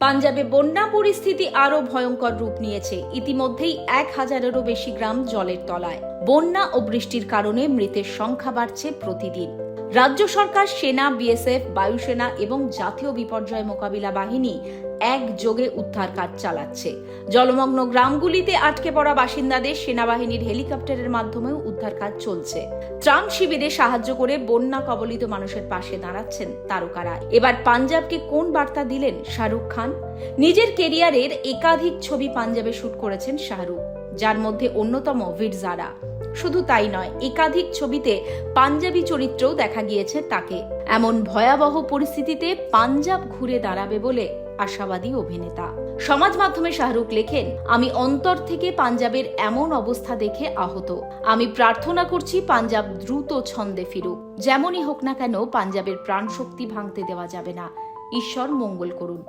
পাঞ্জাবে বন্যা পরিস্থিতি আরও ভয়ঙ্কর রূপ নিয়েছে। ইতিমধ্যেই এক হাজারেরও বেশি গ্রাম জলের তলায়। বন্যা ও বৃষ্টির কারণে মৃতের সংখ্যা বাড়ছে প্রতিদিন। রাজ্য সরকার, সেনা, বিএসএফ, বায়ুসেনা এবং জাতীয় বিপর্যয় মোকাবিলা বাহিনী একযোগে উদ্ধার কাজ চালাচ্ছে। জলমগ্ন গ্রামগুলিতে আটকে পড়া বাসিন্দাদের সেনাবাহিনীর হেলিকপ্টারের মাধ্যমেও উদ্ধার কাজ চলছে। ত্রাণ শিবিরে সাহায্য করে বন্যা কবলিত মানুষের পাশে দাঁড়াচ্ছেন তারকারা। এবার পাঞ্জাবকে কোন বার্তা দিলেন শাহরুখ খান? নিজের কেরিয়ারের একাধিক ছবি পাঞ্জাবে শুট করেছেন শাহরুখ, যার মধ্যে অন্যতম ভিড়জারা শুধু তাই নয়, একাধিক ছবিতে পাঞ্জাবি চরিত্রেও দেখা গিয়েছে তাকে। এমন ভয়াবহ পরিস্থিতিতে পাঞ্জাব ঘুরে দাঁড়াবে বলে আশাবাদী অভিনেতা। সমাজ মাধ্যমে শাহরুখ লেখেন, আমি অন্তর থেকে পাঞ্জাবের এমন অবস্থা দেখে আহত। আমি প্রার্থনা করছি পাঞ্জাব দ্রুত ছন্দে ফিরুক। যেমনই হোক না কেন, পাঞ্জাবের প্রাণশক্তি ভাঙতে দেওয়া যাবে না। ঈশ্বর মঙ্গল করুন।